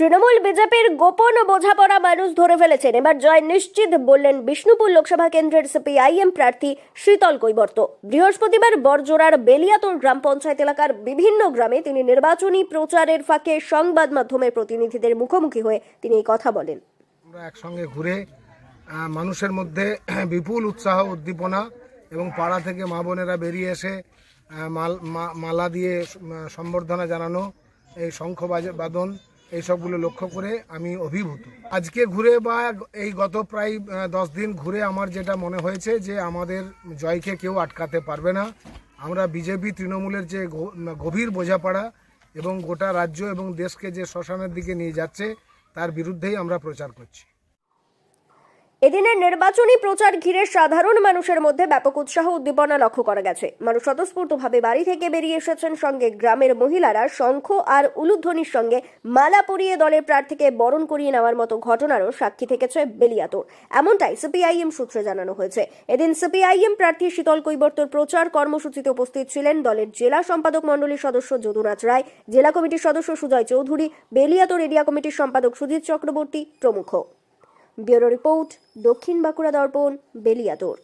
তৃণমূল বিজেপির গোপন বোঝাপড়া মানুষ ধরে ফেলেছেন। এবার জয় নিশ্চিত বললেন বিষ্ণুপুর লোকসভা কেন্দ্রের সিপিআইএম প্রার্থী শীতল কৈবর্ত। বৃহস্পতিবার বরজোড়ার বেলিয়াতোর গ্রাম পঞ্চায়েত এলাকার বিভিন্ন গ্রামে তিনি নির্বাচনী প্রচারের ফাঁকে সংবাদ মাধ্যমের প্রতিনিধিদের মুখোমুখি হয়ে তিনি এই কথা বলেন। আমরা একসঙ্গে ঘুরে মানুষের মধ্যে বিপুল উৎসাহ, উদ্দীপনা এবং পাড়া থেকে মা বোনেরা বেরিয়ে এসে মাল মালা দিয়ে সম্বর্ধনা জানানো, এই শঙ্খ বাদন এই সবগুলো লক্ষ্য করে আমি অভিভূত। আজকে ঘুরে বা এই গত প্রায় দশ দিন ঘুরে আমার যেটা মনে হয়েছে যে আমাদের জয়কে কেউ আটকাতে পারবে না। আমরা বিজেপি, তৃণমূলের যে গভীর বোঝাপড়া এবং গোটা রাজ্য এবং দেশকে যে শ্মশানের দিকে নিয়ে যাচ্ছে, তার বিরুদ্ধেই আমরা প্রচার করছি। এদিনের নির্বাচনী প্রচার ঘিরে সাধারণ মানুষের মধ্যে ব্যাপক উৎসাহ উদ্দীপনা লক্ষ্য করা গেছে। মানুষ স্বতঃস্ফূর্তভাবে বাড়ি থেকে বেরিয়ে এসেছেন সঙ্গে গ্রামের মহিলারা শঙ্খ আর উলুধ্বনির সঙ্গে মালা পরিয়ে দলের প্রার্থীকে বরণ করিয়ে নেওয়ার মতো ঘটনারও সাক্ষী থেকেছে বেলিয়াতোর। এমনটাই সিপিআইএম সূত্রে জানানো হয়েছে। এদিন সিপিআইএম প্রার্থী শীতল কৈবর্তর প্রচার কর্মসূচিতে উপস্থিত ছিলেন দলের জেলা সম্পাদক মণ্ডলীর সদস্য যদুনাথ রায়, জেলা কমিটির সদস্য সুজয় চৌধুরী, বেলিয়াতোর এরিয়া কমিটির সম্পাদক সুজিত চক্রবর্তী প্রমুখ। ব্যুরো রিপোর্ট দক্ষিণ বাঁকুড়া দর্পণ বেলিয়াতোর।